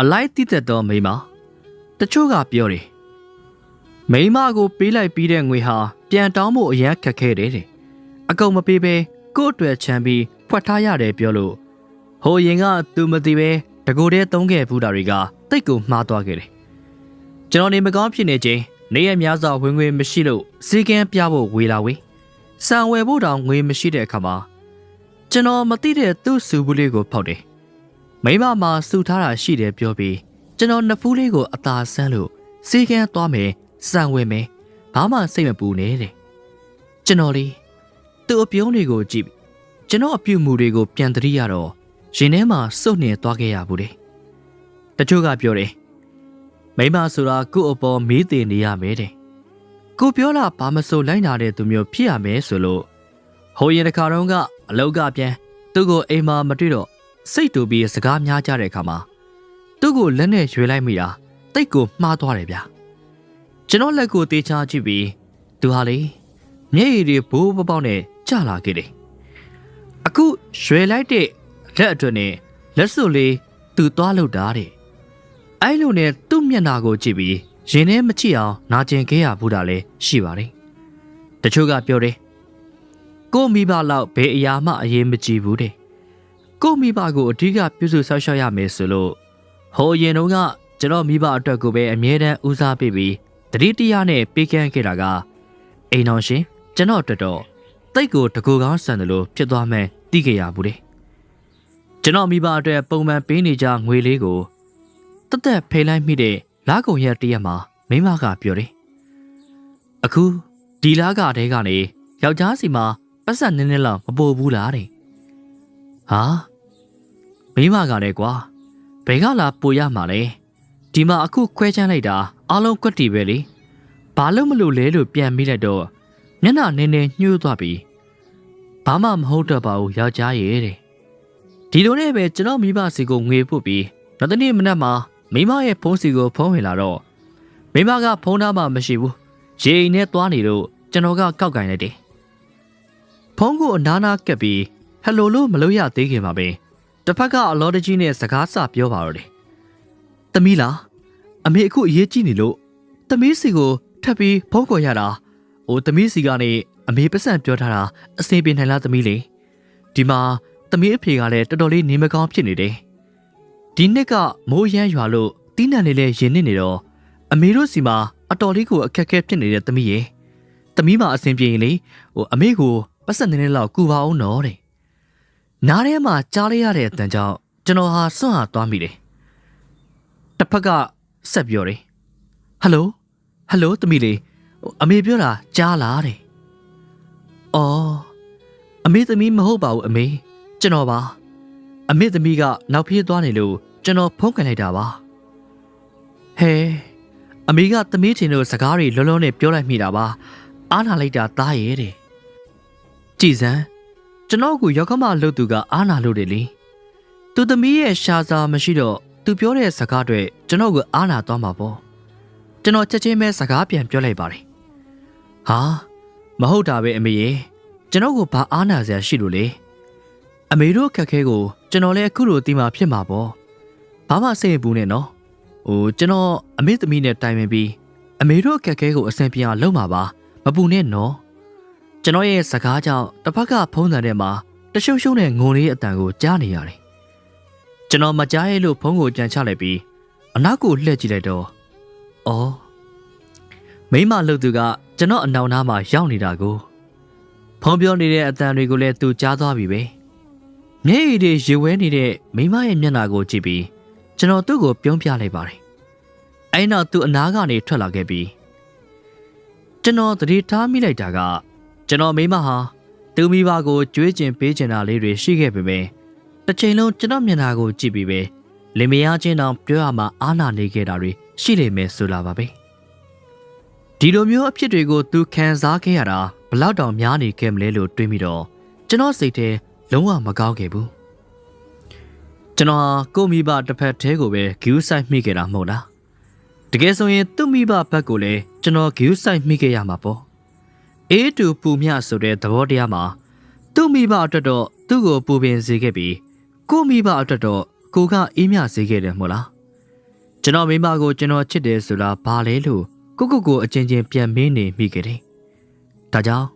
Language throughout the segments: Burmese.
အလိုက်တိသက်သောမိန်းမတချို့ကပြောတယ်မိန်းမကိုပေးလိုက်ပြီးတဲ့ငွေဟာပြန်တောင်းဖို့အရန်ခက်ခဲတယ်တဲ့အကုန်မပေးဘဲကို့အတွက်ချမ်းပြီးဖွက်ထားရတယ်ပြောလို့ဟိုရင်ကသူမသိပဲတကိုယ်တည်းသုံးခဲ့ဘူးတာတွေကတိတ်ကိုမှားသွားခဲ့တယ်ကျွန်တော်နေမကောင်းဖြစ်နေချိန်နေရများစွာဝင်ငွေမရှိလို့စီကန်းပြဖို့ဝေလာဝေးစံဝယ်ဖို့တောင်ငွေမရှိတဲ့အခါမှာကျွန်တော်မသိတဲ့သူ့စုဘူးလေးကိုဖောက်တယ် မိမမှာစုထားတာရှိတယ်ပြောပြီးကျွန်တော်နှစ်ဖူးလေးကိုအသာဆန်းလို့စီကန်းသွားမယ်စံဝယ်မယ်ဘာမှစိတ်မပူနဲ့တဲ့ကျွန်တော်လေးသူ့အပြုံးတွေကိုကြည့်ပြီးကျွန်တော်အပြုတ်မှုတွေကိုပြန်သတိရတော့ရင်ထဲမှာစုတ်နေသွားခဲ့ရဘူးတဲ့တချို့ကပြောတယ်မိမဆိုတာကို့အပေါ်မေးတင်နေရမယ်တဲ့ကိုပြောတာဘာမဆိုလိုက်နာတဲ့သူမျိုးဖြစ်ရမယ်ဆိုလို့ဟိုရင်တစ်ခါတုန်းကအလောက်ကပြန်သူ့ကိုအိမ်မှာမတွေ့တော့ စိတ်တူပြီးစကားများကြတဲ့အခါမှာသူ့ကိုလက်နဲ့ရွေလိုက်မိတာတိတ်ကိုမှားသွားတယ်ဗျာကျွန်တော်လက်ကိုတေချာကြည့်ပြီးသူဟာလေမျက်ရည်တွေဘိုးပေါက်နဲ့ကျလာခဲ့တယ်အခုရွေလိုက်တဲ့လက်အတွက်နဲ့လက်စွပ်လေးသူသွားလို့တာတဲ့အဲ့လိုနဲ့သူ့မျက်နာကိုကြည့်ပြီးရင်ထဲမချိအောင်နာကျင်ခဲ့ရဘူးတာလည်းရှိပါတယ်တချို့ကပြောတယ်ကို့မိဘလောက်ဘယ်အရာမှအရေးမကြီးဘူးတဲ့ ကို့မိဘကိုအဓိကပြုစုဆောက်ရှောက်ရမယ်ဆိုလို့ဟိုရင်တုန်းကကျွန်တော်မိဘအတွက်ကိုပဲအမြဲတမ်းဦးစားပေးပြီးတတိတရားနဲ့ပေးကမ်းခဲ့တာကအိမ်တော်ရှင်ကျွန်တော်အတွက်တော့တိတ်ကိုတကူကောင်းဆန်တယ်လို့ဖြစ်သွားမှန်းသိခဲ့ရဘူးတဲ့ကျွန်တော်မိဘအတွက်ပုံမှန်ပေးနေကြငွေလေးကိုတသက်ဖိလိုက်မိတဲ့လာကုံရက်တရက်မှာမိမကပြောတယ်အခုဒီလာကတဲကနေယောက်ျားစီမှာပတ်စံနည်းနည်းလောက်မပို့ဘူးလားတဲ့ဟာ မိမကလည်းကွာဘယ်ကလာပို့ရမှာလဲဒီမှာအခုခွဲချမ်းလိုက်တာအားလုံးကွက်တီပဲလေဘာလို့မလို့လဲလို့ပြန်မိလိုက်တော့မျက်နှာနည်းနည်းညှိုးသွားပြီးဘာမှမဟုတ်တော့ပါဘူးယောက်ျားရဲ့တဲ့ဒီလိုနဲ့ပဲကျွန်တော်မိဘစီကိုငွေပို့ပြီးနောက်တနေ့မနက်မှာမိမရဲ့ဖုန်းစီကိုဖုန်းဝင်လာတော့မိမကဖုန်းသားမှမရှိဘူးရေအိမ်နဲ့သွားနေလို့ကျွန်တော်ကကောက်ကင်လိုက်တယ်ဖုန်းကိုအနားနာကပ်ပြီးဟယ်လိုလို့မလို့ရသေးခင်ပါပဲ တစ်ဖက်ကအလော်တကြီးနဲ့စကားစပြောပါတော့တယ်။သမီးလားအမေအခုအရေးကြီးနေလို့သမီးစီကိုထပ်ပြီးဖုန်းခေါ်ရတာ။အိုသမီးစီကနေအမေပတ်စံပြောထားတာအစင်ပြေနိုင်လားသမီးလေး။ဒီမှာသမီးအဖေကလည်းတော်တော်လေးနေမကောင်းဖြစ်နေတယ်။ဒီနှစ်ကမိုးရမ်းရွာလို့တီးနှံလေးလည်းရင်နစ်နေတော့အမေတို့စီမှာအတော်လေးကိုအခက်အခဲဖြစ်နေတဲ့သမီးရေ။သမီးမှာအစင်ပြေရင်လေဟိုအမေကိုပတ်စံနေနေလောက်ကူပါအောင်နော်တဲ့။ နားထဲမှာကြားလိုက်ရတဲ့အတန်ကြောင့်ကျွန်တော်ဟာစွန့်ဟာသွားမိတယ်။တစ်ဖက်ကဆက်ပြောတယ်။ဟယ်လိုဟယ်လိုသမီးလေးဟိုအမေပြောတာကြားလားတဲ့။အော်အမေသမီးမဟုတ်ပါဘူးအမေကျွန်တော်ပါ။အမေသမီးကနောက်ပြေးသွားနေလို့ကျွန်တော်ဖုန်းကန်လိုက်တာပါ။ဟဲအမေကသမီးချင်းတို့စကားတွေလုံးလုံးနဲ့ပြောလိုက်မိတာပါ။အားနာလိုက်တာသားရဲ့တဲ့။ကြည်စမ်း ကျွန်တော်ကိုရောက်ကမလှုပ်သူကအားနာလို့တယ်လေသူသမီးရဲ့ရှာစာမရှိတော့သူပြောတဲ့စကားတွေကျွန်တော်ကိုအားနာသွားမှာပေါ့ကျွန်တော်ချက်ချင်းပဲစကားပြန်ပြောလိုက်ပါတယ်ဟာမဟုတ်တာပဲအမေရေကျွန်တော်ကိုဘာအားနာစရာရှိလို့လဲအမေတို့ခက်ခဲကိုကျွန်တော်လည်းအခုလိုတီးမှာဖြစ်မှာပေါ့ဘာမှစိတ်မပူနဲ့နော်ဟိုကျွန်တော်အမေသမီးနဲ့တိုင်ပင်ပြီးအမေတို့ခက်ခဲကိုအဆင်ပြေအောင်လုပ်မှာပါမပူနဲ့နော် ကျွန်တော်ရဲ့စကားကြောင့်တစ်ဖက်ကဖုံးတယ်ထဲမှာတရှုပ်ရှုပ်နဲ့ငုံလေးအတန်ကိုကြားနေရတယ်။ကျွန်တော်မကြားရဲ့လို့ဖုံးကိုကြံချလိုက်ပြီးအနောက်ကိုလှည့်ကြည့်လိုက်တော့အော်မိမလှုပ်သူကကျွန်တော်အနောင်နားမှာရောက်နေတာကိုဖုံးပြောနေတဲ့အတန်တွေကိုလည်းသူကြားသွားပြီပဲ။မျက်ရည်တွေရေဝဲနေတဲ့မိမရဲ့မျက်နှာကိုကြည့်ပြီးကျွန်တော်သူ့ကိုပြုံးပြလိုက်ပါတယ်။အဲနောက်သူအနားကနေထွက်လာခဲ့ပြီးကျွန်တော်သတိထားမိလိုက်တာက ကျွန်တော်မိမဟာသူမိဘကိုကြွေးကျင်ပေးကျင်တာလေးတွေရှိခဲ့ပေမယ့်တစ်ချိန်လုံးကျွန်တော်မျက်နှာကိုကြည့်ပြီးပဲလင်မယားချင်းတောင်ပြောရမှာအားနာနေခဲ့တာတွေရှိနေမယ်ဆိုလာပါပဲဒီလိုမျိုးအဖြစ်တွေကိုသူခံစားခဲ့ရတာဘလောက်တောင်များနေခဲ့မလဲလို့တွေးမိတော့ကျွန်တော်စိတ်ထဲလုံးဝမကောင်းခဲ့ဘူးကျွန်တော်ဟာကို့မိဘတစ်ဖက်သေးကိုပဲဂယူးဆိုင်မိခဲ့တာမဟုတ်လားတကယ်ဆိုရင်သူ့မိဘဘက်ကိုလည်းကျွန်တော်ဂယူးဆိုင်မိခဲ့ရမှာပေါ့ အေးတူပူမြဆိုတဲ့သဘောတရားမှာသူ့မိဘအတွက်တော့သူ့ကိုပူပင်စေခဲ့ပြီးကို့မိဘအတွက်တော့ကိုကအေးမြစေခဲ့တယ်မို့လားကျွန်တော်မိမကိုကျွန်တော်ချစ်တယ်ဆိုတာဘာလဲလို့ကိုကိုကိုအချင်းချင်းပြန်မင်းနေမိခဲ့တယ်ဒါကြောင့်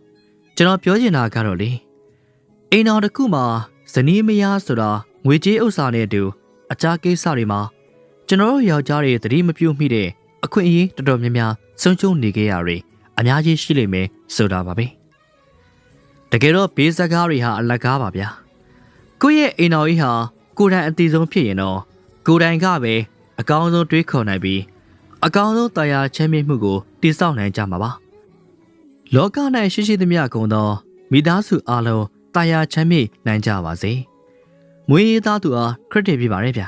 ကျွန်တော်ပြောချင်တာကတော့လေအိမ်တော်တစ်ခုမှာဇနီးမယားဆိုတာငွေကြေးဥစ္စာနဲ့အတူအခြားကိစ္စတွေမှာကျွန်တော်တို့ယောက်ျားတွေသတိမပြုမိတဲ့အခွင့်အရေးတော်တော်များများဆုံးရှုံးနေကြရတွေ အများကြီးရှိလိမ့်မယ်ဆိုတာပါပဲတကယ်တော့ဘေးစကားတွေဟာအလကားပါဗျာကိုယ့်ရဲ့အိမ်တော်ကြီးဟာကိုယ်တိုင်အတီဆုံးဖြစ်ရင်တော့ကိုယ်တိုင်ကပဲအကောင်းဆုံးတွေးခေါ်နိုင်ပြီးအကောင်းဆုံးတရားချမ်းမြေ့မှုကိုတည်ဆောက်နိုင်ကြမှာပါလောက၌ရှိရှိသမျှကုန်သောမိသားစုအလုံးတရားချမ်းမြေ့နိုင်ကြပါစေမွေးရသားသူအားခရစ်တင်ပြပါရစေဗျာ